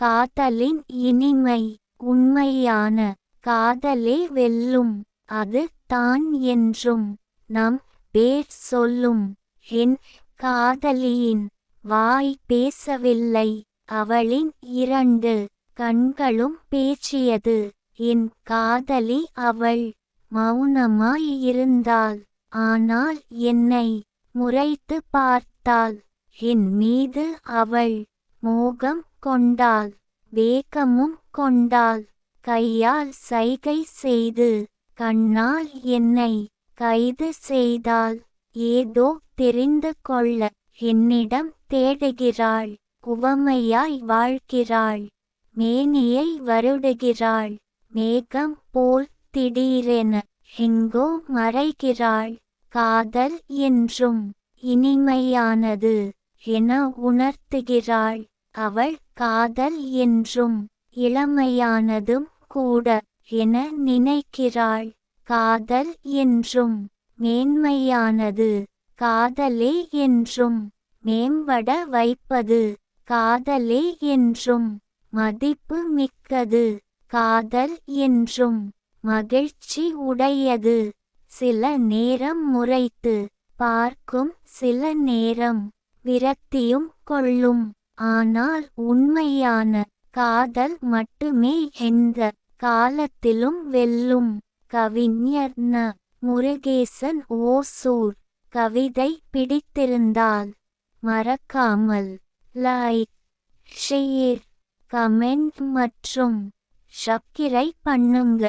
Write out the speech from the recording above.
காதலின் இனிமை உண்மையான காதலே வெல்லும் அது தான் என்றும் நம் பேர் சொல்லும். என் காதலியின் வாய் பேசவில்லை அவளின் இரண்டு கண்களும் பேச்சியது. என் காதலி அவள் மௌனமாய் இருந்தாள் ஆனால் என்னை முறைத்து பார்த்தாள். என் மீது அவள் மோகம் கொண்டாள் வேகமும் கொண்டாள். கையால் சைகை செய்து கண்ணால் என்னை கைது செய்தாள். ஏதோ தெரிந்து கொள்ள என்னிடம் தேடுகிறாள் குவமையாய் வாழ்கிறாள். மேனியை வருடுகிறாள் மேகம் போல் திடீரென எங்கோ மறைகிறாள். காதல் என்றும் இனிமையானது என உணர்த்துகிறாள். அவள் காதல் என்றும் இளமையானதும் கூட என நினைக்கிறாள். காதல் என்றும் மேன்மையானது. காதலே என்றும் மேம்பட வைப்பது. காதலே என்றும் மதிப்பு மிக்கது. காதல் என்றும் மகிழ்ச்சி உடையது. சில நேரம் முறைத்து பார்க்கும் சில நேரம் விரக்தியும் கொள்ளும். ஆனால் உண்மையான காதல் மட்டுமே எந்த காலத்திலும் வெல்லும். கவிஞர் ந. முருகேசன் ஓசூர் கவிதை பிடித்திருந்தால் மறக்காமல் லைக் ஷேர் கமெண்ட் மற்றும் சப்கிரை பண்ணுங்க.